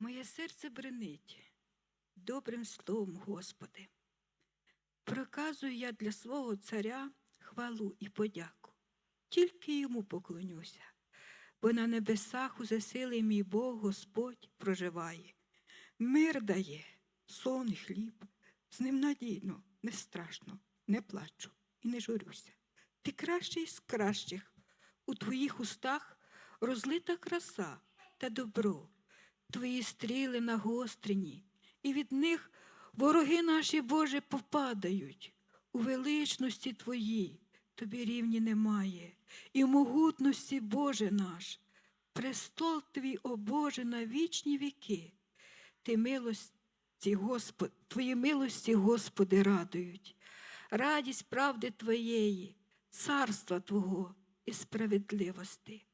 Моє серце бренить добрим словом, Господи. Проказую я для свого царя хвалу і подяку. Тільки йому поклонюся, бо на небесах у засилий мій Бог Господь проживає. Мир дає, сон і хліб, з ним надійно, не страшно, не плачу і не журюся. Ти кращий з кращих. У твоїх устах розлита краса та добро, твої стріли нагострені, і від них вороги наші, Боже, попадають. У величності Твоїй тобі рівні немає, і в могутності, Боже наш, престол Твій, о Боже, на вічні віки. Ти милості, Господ, Твої милості, Господи, радують, радість правди Твоєї, царства Твого і справедливості.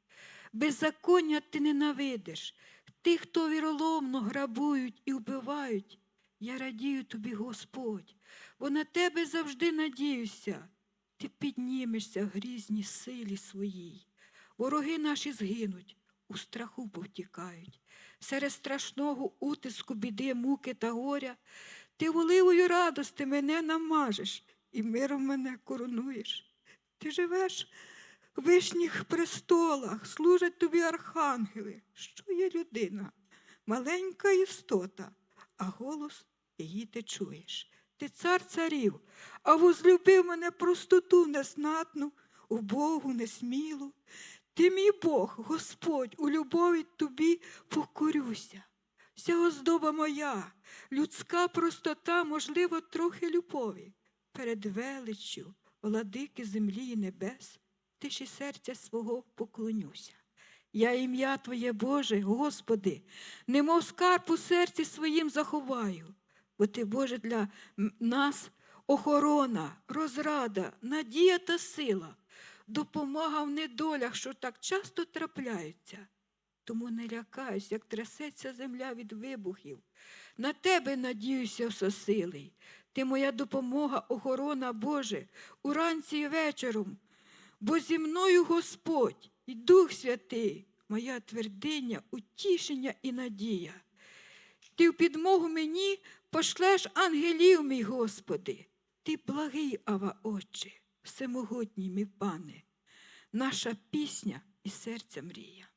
Беззаконня ти ненавидиш, тих, хто віроломно грабують і вбивають. Я радію тобі, Господь, бо на тебе завжди надіюся. Ти піднімешся в грізній силі своїй. Вороги наші згинуть, у страху повтікають. Серед страшного утиску, біди, муки та горя, ти воливою радости мене намажеш і миром мене коронуєш. Ти живеш вишніх престолах, служать тобі архангели. Що є людина? Маленька істота, а голос її ти чуєш. Ти цар царів, а возлюбив мене простоту незнатну, убогу, несмілу. Ти мій Бог, Господь, у любові тобі покорюся. Вся оздоба моя, людська простота, можливо, трохи любові. Перед величчю, владики землі і небес, тиші серця свого поклонюся. Я ім'я Твоє Боже, Господи, немов скарб у серці своїм заховаю, бо Ти, Боже, для нас охорона, розрада, надія та сила, допомога в недолях, що так часто трапляються. Тому не лякаюсь, як трясеться земля від вибухів. На тебе надіюся всесилий. Ти моя допомога, охорона Боже, уранці і вечором. Бо зі мною Господь і Дух Святий, моя твердиня, утішення і надія. Ти в підмогу мені пошлеш ангелів, мій Господи. Ти благий, Ава, Отче, всемогутній мій пане, наша пісня і серця мрія.